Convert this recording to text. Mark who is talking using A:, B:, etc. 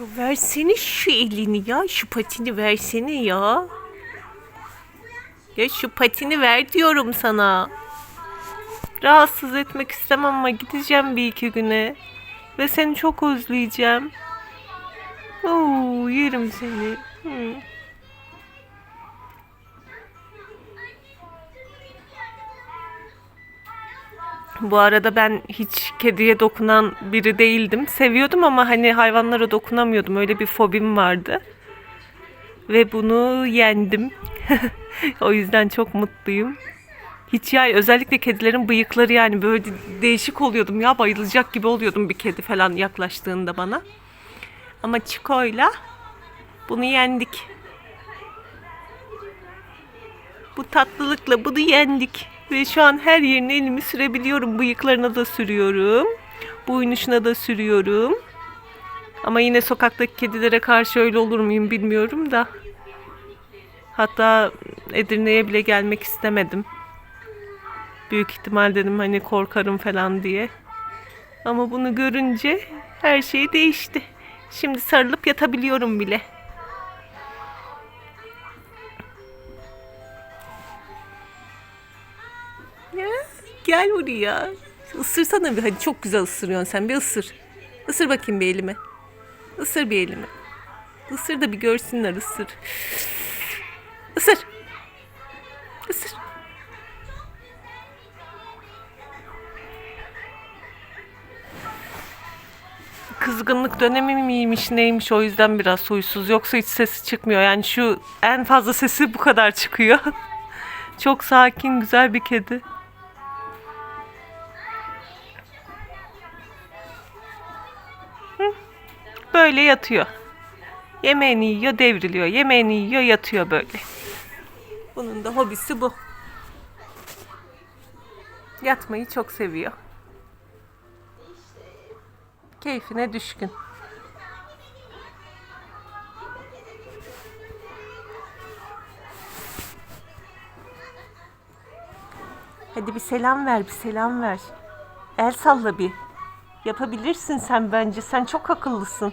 A: Versene şu elini ya. Şu patini versene ya. Ya şu patini ver diyorum sana. Rahatsız etmek istemem ama gideceğim bir iki güne. Ve seni çok özleyeceğim. Oo, yerim seni. Hı. Bu arada ben hiç kediye dokunan biri değildim. Seviyordum ama hani hayvanlara dokunamıyordum. Öyle bir fobim vardı. Ve bunu yendim. o yüzden çok mutluyum. Hiç ya özellikle kedilerin bıyıkları yani böyle değişik oluyordum ya bayılacak gibi oluyordum bir kedi falan yaklaştığında bana. Ama Çiko'yla bunu yendik. Bu tatlılıkla bunu yendik. Ve şu an her yerine elimi sürebiliyorum. Bıyıklarına da sürüyorum. Boynuşuna da sürüyorum. Ama yine sokaktaki kedilere karşı öyle olur muyum bilmiyorum da. Hatta Edirne'ye bile gelmek istemedim. Büyük ihtimal dedim hani korkarım falan diye. Ama bunu görünce her şey değişti. Şimdi sarılıp yatabiliyorum bile. Gel buraya. Isırsana bir hadi çok güzel ısırıyorsun sen bir ısır. Isır bakayım bir elime. Isır bir elimi. Isır da bir görsünler ısır. Isır. Isır. Kızgınlık dönemi miymiş neymiş o yüzden biraz huysuz. Yoksa hiç sesi çıkmıyor. Yani şu en fazla sesi bu kadar çıkıyor. Çok sakin güzel bir kedi. Böyle yatıyor. Yemeğini yiyor, devriliyor. Yemeğini yiyor, yatıyor böyle. Bunun da hobisi bu. Yatmayı çok seviyor. Keyfine düşkün. Hadi bir selam ver, bir selam ver. El salla bir. Yapabilirsin sen bence. Sen çok akıllısın.